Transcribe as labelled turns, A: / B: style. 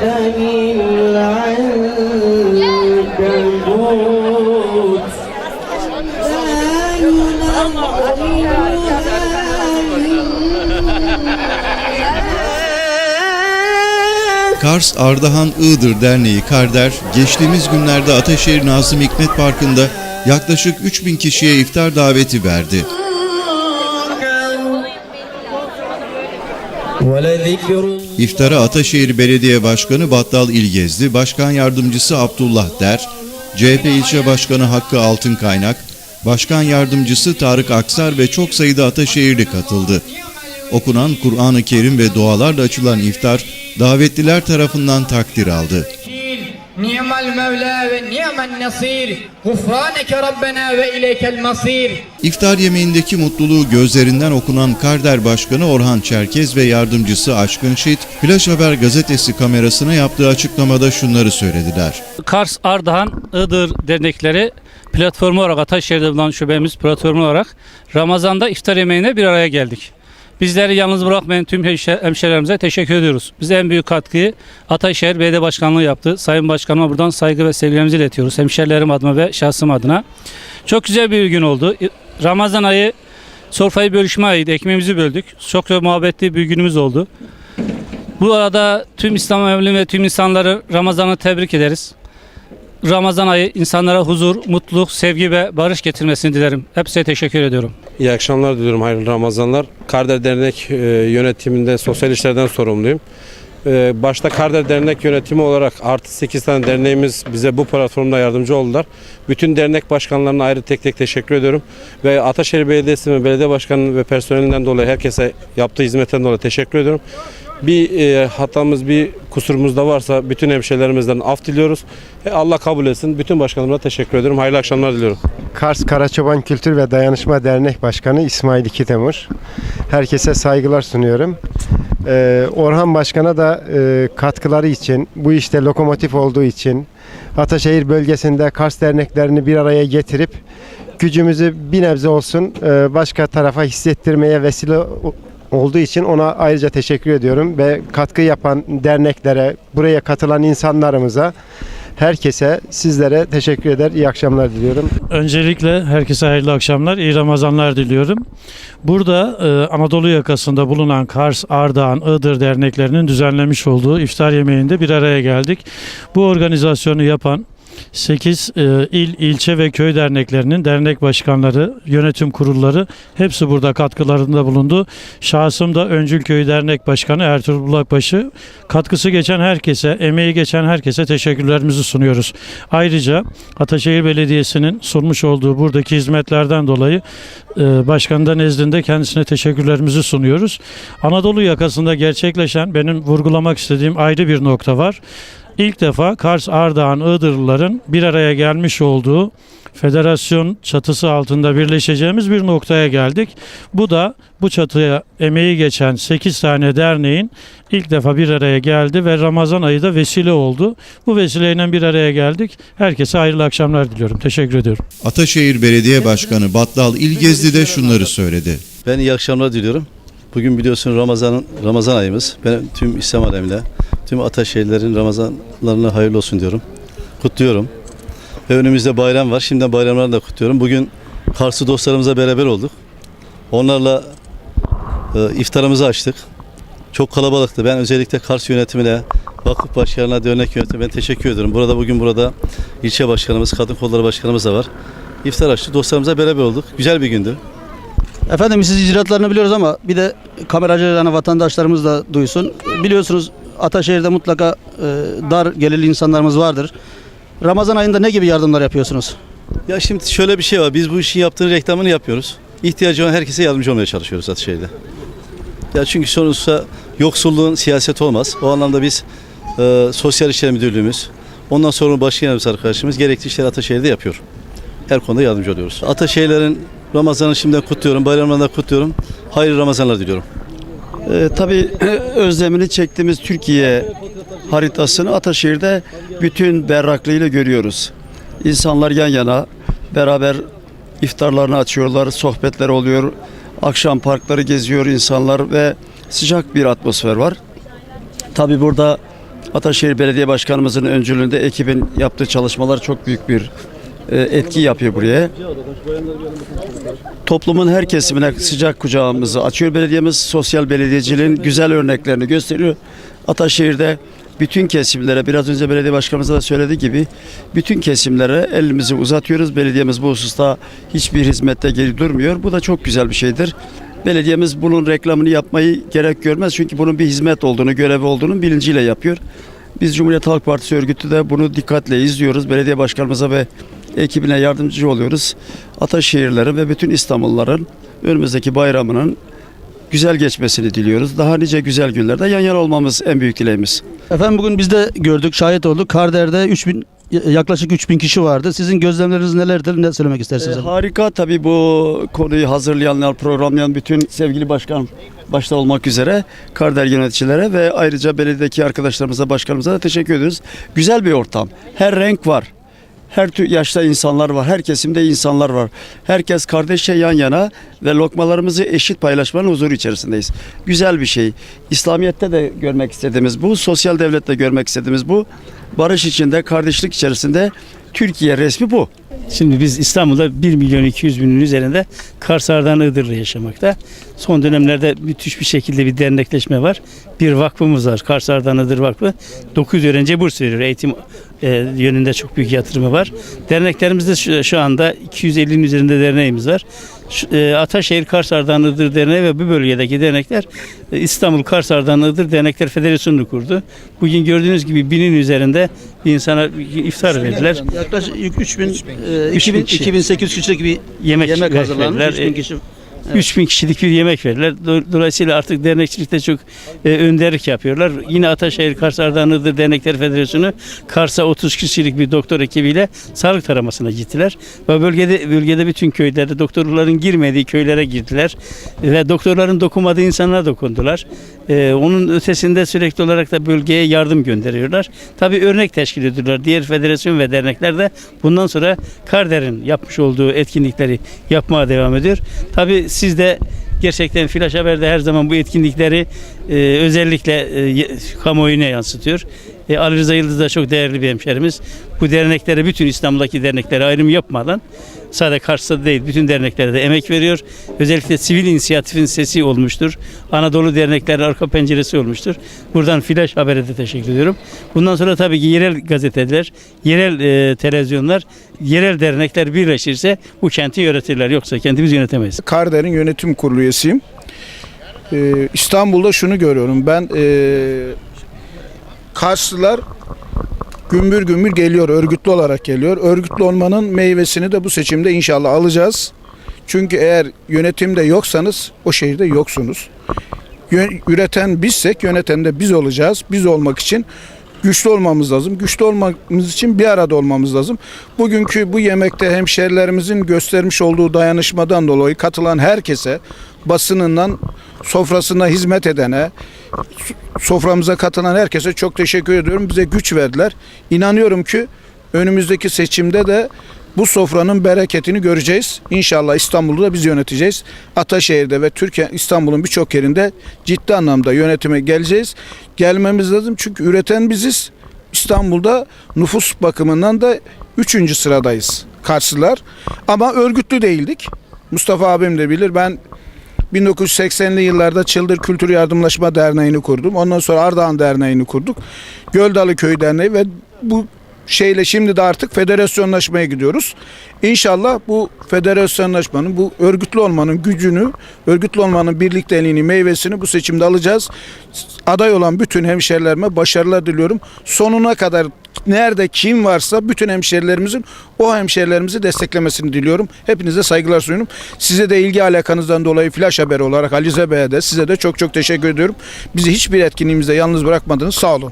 A: كمثل العنكبوت لا ينظرون
B: Kars Ardahan Iğdır Derneği Karder, geçtiğimiz günlerde Ataşehir Nazım Hikmet Parkı'nda yaklaşık 3000 kişiye iftar daveti verdi. İftara Ataşehir Belediye Başkanı Battal İlgezdi, Başkan Yardımcısı Abdullah Der, CHP İlçe Başkanı Hakkı Altınkaynak, Başkan Yardımcısı Tarık Aksar ve çok sayıda Ataşehirli katıldı. Okunan Kur'an-ı Kerim ve dualarla açılan iftar, davetliler tarafından takdir aldı.
C: Ni'mel mevla ve ni'men nasir. Gufraneke rabbena ve ileykel masir.
B: İftar yemeğindeki mutluluğu gözlerinden okunan Karder Başkanı Orhan Çerkez ve yardımcısı Aşkın Şit, Flash Haber gazetesi kamerasına yaptığı açıklamada şunları söylediler.
D: Kars, Ardahan, Iğdır dernekleri platformu olarak Ataşehir'de bulunan şubemiz platformu olarak Ramazan'da iftar yemeğine bir araya geldik. Bizleri yalnız bırakmayan tüm hemşe- hemşehrilerimize teşekkür ediyoruz. Bize en büyük katkıyı Ataşehir Belediye Başkanlığı yaptı. Sayın Başkanıma buradan saygı ve sevgilerimizi iletiyoruz. Hemşerilerim adına ve şahsım adına. Çok güzel bir gün oldu. Ramazan ayı sofrayı bölüşme ayıydı. Ekmeğimizi böldük. Çok da muhabbetli bir günümüz oldu. Bu arada tüm İslam evliliği ve tüm insanları Ramazan'ı tebrik ederiz. Ramazan ayı insanlara huzur, mutluluk, sevgi ve barış getirmesini dilerim. Hepsize teşekkür ediyorum.
E: İyi akşamlar diliyorum, hayırlı Ramazanlar. Karder Dernek e, yönetiminde sosyal işlerden sorumluyum. E, başta Karder Dernek yönetimi olarak artı 8 tane derneğimiz bize bu platformda yardımcı oldular. Bütün dernek başkanlarına ayrı tek tek teşekkür ediyorum. Ve Ataşehir Belediyesi ve belediye başkanı ve personelinden dolayı herkese yaptığı hizmetten dolayı teşekkür ediyorum. Bir e, hatamız, bir kusurumuz da varsa bütün hemşehrilerimizden af diliyoruz. E, Allah kabul etsin. Bütün başkanlarıma teşekkür ediyorum. Hayırlı akşamlar diliyorum.
F: Kars Karaçoban Kültür ve Dayanışma Dernek Başkanı İsmail İkitemur. Herkese saygılar sunuyorum. Ee, Orhan Başkan'a da e, katkıları için, bu işte lokomotif olduğu için, Ataşehir bölgesinde Kars derneklerini bir araya getirip gücümüzü bir nebze olsun e, başka tarafa hissettirmeye vesile olduğu için ona ayrıca teşekkür ediyorum ve katkı yapan derneklere, buraya katılan insanlarımıza, herkese, sizlere teşekkür eder. İyi akşamlar diliyorum.
G: Öncelikle herkese hayırlı akşamlar, iyi Ramazanlar diliyorum. Burada e, Anadolu yakasında bulunan Kars, Ardahan, Iğdır derneklerinin düzenlemiş olduğu iftar yemeğinde bir araya geldik. Bu organizasyonu yapan 8 il, ilçe ve köy derneklerinin dernek başkanları, yönetim kurulları hepsi burada katkılarında bulundu. Şahsım da Öncül Köyü Dernek Başkanı Ertuğrul Bulakbaşı. Katkısı geçen herkese, emeği geçen herkese teşekkürlerimizi sunuyoruz. Ayrıca Ataşehir Belediyesi'nin sunmuş olduğu buradaki hizmetlerden dolayı e, başkanın da nezdinde kendisine teşekkürlerimizi sunuyoruz. Anadolu yakasında gerçekleşen benim vurgulamak istediğim ayrı bir nokta var. İlk defa Kars, Ardahan, Iğdırlıların bir araya gelmiş olduğu federasyon çatısı altında birleşeceğimiz bir noktaya geldik. Bu da bu çatıya emeği geçen 8 tane derneğin ilk defa bir araya geldi ve Ramazan ayı da vesile oldu. Bu vesileyle bir araya geldik. Herkese hayırlı akşamlar diliyorum. Teşekkür ediyorum.
B: Ataşehir Belediye Başkanı Battal İlgezdi de şunları söyledi.
H: Ben iyi akşamlar diliyorum. Bugün biliyorsun Ramazan'ın Ramazan ayımız. Ben tüm İslam alemine, tüm Ataşehirlerin Ramazanlarına hayırlı olsun diyorum. Kutluyorum. Ve önümüzde bayram var. Şimdiden bayramlarını da kutluyorum. Bugün Karslı dostlarımızla beraber olduk. Onlarla e, iftarımızı açtık. Çok kalabalıktı. Ben özellikle Kars yönetimine, vakıf başkanına, dernek yönetimine teşekkür ediyorum. Burada bugün burada ilçe başkanımız, kadın kolları başkanımız da var. İftar açtık. Dostlarımızla beraber olduk. Güzel bir gündü.
I: Efendim siz icraatlarını biliyoruz ama bir de kameracı yani vatandaşlarımız da duysun. Biliyorsunuz Ataşehir'de mutlaka e, dar gelirli insanlarımız vardır. Ramazan ayında ne gibi yardımlar yapıyorsunuz?
H: Ya şimdi şöyle bir şey var. Biz bu işin yaptığın reklamını yapıyoruz. İhtiyacı olan herkese yardımcı olmaya çalışıyoruz Ataşehir'de. Ya çünkü sonuçta yoksulluğun siyaset olmaz. O anlamda biz e, Sosyal İşler Müdürlüğümüz, ondan sonra başka yardımcı arkadaşımız gerekli işleri Ataşehir'de yapıyor. Her konuda yardımcı oluyoruz. Ataşehirlerin Ramazan'ı şimdiden kutluyorum, bayramlarını da kutluyorum. Hayırlı Ramazanlar diliyorum.
I: E, tabii özlemini çektiğimiz Türkiye haritasını Ataşehir'de bütün berraklığıyla görüyoruz. İnsanlar yan yana beraber iftarlarını açıyorlar, sohbetler oluyor. Akşam parkları geziyor insanlar ve
A: sıcak bir atmosfer var. Tabi burada Ataşehir Belediye Başkanımızın öncülüğünde ekibin yaptığı çalışmalar çok büyük bir etki yapıyor buraya. Toplumun her kesimine sıcak kucağımızı açıyor belediyemiz. Sosyal belediyeciliğin güzel örneklerini gösteriyor. Ataşehir'de bütün kesimlere biraz önce belediye başkanımız da söylediği gibi bütün kesimlere elimizi uzatıyoruz. Belediyemiz bu hususta hiçbir hizmette geri durmuyor. Bu da çok güzel bir şeydir. Belediyemiz bunun reklamını yapmayı gerek görmez. Çünkü bunun bir hizmet olduğunu, görevi olduğunu bilinciyle yapıyor. Biz Cumhuriyet Halk Partisi örgütü de bunu dikkatle izliyoruz. Belediye başkanımıza ve ekibine yardımcı oluyoruz. Ataşehirlerin ve bütün İstanbulluların önümüzdeki bayramının güzel geçmesini diliyoruz. Daha nice güzel günlerde yan yana olmamız en büyük dileğimiz.
I: Efendim bugün biz de gördük, şahit olduk. Karder'de 3000 yaklaşık 3000 kişi vardı. Sizin gözlemleriniz nelerdir? Ne söylemek istersiniz? Efendim?
A: harika tabii bu konuyu hazırlayanlar, programlayan bütün sevgili başkan başta olmak üzere Karder yöneticilere ve ayrıca belediyedeki arkadaşlarımıza, başkanımıza da teşekkür ediyoruz. Güzel bir ortam. Her renk var. Her tür yaşta insanlar var. Her kesimde insanlar var. Herkes kardeşçe yan yana ve lokmalarımızı eşit paylaşmanın huzuru içerisindeyiz. Güzel bir şey. İslamiyet'te de görmek istediğimiz bu. Sosyal devlette görmek istediğimiz bu. Barış içinde, kardeşlik içerisinde Türkiye resmi bu.
J: Şimdi biz İstanbul'da 1 milyon 200 binin üzerinde Karsar'dan Iğdır'da yaşamakta. Son dönemlerde müthiş bir şekilde bir dernekleşme var. Bir vakfımız var. Karsar'dan Iğdır Vakfı. 900 öğrenciye burs veriyor. Eğitim e, yönünde çok büyük yatırımı var. Derneklerimizde şu, şu anda 250'nin üzerinde derneğimiz var. E, Ataşehir Karsar'dan Iğdır Derneği ve bu bölgedeki dernekler e, İstanbul Karsar'dan Iğdır Dernekler Federasyonu'nu kurdu. Bugün gördüğünüz gibi binin üzerinde bir insana iftar verdiler.
I: Yaklaşık 3000 e,
J: 3000
I: 2000
J: kişi.
I: 2800 kişilik bir
J: Yemek,
I: yemek hazırlanmış.
J: verdiler.
I: 3000 kişi.
J: 3000 kişilik bir yemek verirler. Do- Dolayısıyla artık dernekçilikte çok e, önderlik yapıyorlar. Yine Ataşehir Kars Ardahan Iğdır Dernekler Federasyonu Kars'a 30 kişilik bir doktor ekibiyle sağlık taramasına gittiler. Ve bölgede bölgede bütün köylerde doktorların girmediği köylere girdiler. Ve doktorların dokunmadığı insanlara dokundular. E, onun ötesinde sürekli olarak da bölgeye yardım gönderiyorlar. Tabii örnek teşkil ediyorlar. Diğer federasyon ve dernekler de bundan sonra Karder'in yapmış olduğu etkinlikleri yapmaya devam ediyor. Tabii siz de gerçekten Flash Haber'de her zaman bu etkinlikleri e, özellikle e, kamuoyuna yansıtıyor. E, Ali Rıza Yıldız da çok değerli bir hemşerimiz. Bu derneklere, bütün İstanbul'daki derneklere ayrım yapmadan sadece Kars'ta değil bütün derneklere de emek veriyor. Özellikle sivil inisiyatifin sesi olmuştur. Anadolu dernekleri arka penceresi olmuştur. Buradan Flash Haber'e de teşekkür ediyorum. Bundan sonra tabii ki yerel gazeteler, yerel e, televizyonlar, yerel dernekler birleşirse bu kenti yönetirler. Yoksa kentimiz yönetemeyiz.
K: Karder'in yönetim kurulu üyesiyim. Ee, İstanbul'da şunu görüyorum. Ben ee, Karslılar gümbür gümbür geliyor, örgütlü olarak geliyor. Örgütlü olmanın meyvesini de bu seçimde inşallah alacağız. Çünkü eğer yönetimde yoksanız o şehirde yoksunuz. Üreten bizsek yöneten de biz olacağız. Biz olmak için güçlü olmamız lazım. Güçlü olmamız için bir arada olmamız lazım. Bugünkü bu yemekte hemşerilerimizin göstermiş olduğu dayanışmadan dolayı katılan herkese basınından sofrasına hizmet edene, soframıza katılan herkese çok teşekkür ediyorum. Bize güç verdiler. İnanıyorum ki önümüzdeki seçimde de bu sofranın bereketini göreceğiz. İnşallah İstanbul'u da biz yöneteceğiz. Ataşehir'de ve Türkiye İstanbul'un birçok yerinde ciddi anlamda yönetime geleceğiz. Gelmemiz lazım çünkü üreten biziz. İstanbul'da nüfus bakımından da üçüncü sıradayız Karslılar. Ama örgütlü değildik. Mustafa abim de bilir. Ben 1980'li yıllarda Çıldır Kültür Yardımlaşma Derneği'ni kurdum. Ondan sonra Ardahan Derneği'ni kurduk. Göldalı Köy Derneği ve bu şeyle şimdi de artık federasyonlaşmaya gidiyoruz. İnşallah bu federasyonlaşmanın, bu örgütlü olmanın gücünü, örgütlü olmanın birlikteliğini, meyvesini bu seçimde alacağız. Aday olan bütün hemşerilerime başarılar diliyorum. Sonuna kadar nerede kim varsa bütün hemşerilerimizin o hemşerilerimizi desteklemesini diliyorum. Hepinize saygılar sunuyorum. Size de ilgi alakanızdan dolayı Flash Haber olarak Alize Bey'e de size de çok çok teşekkür ediyorum. Bizi hiçbir etkinliğimizde yalnız bırakmadınız. Sağ olun.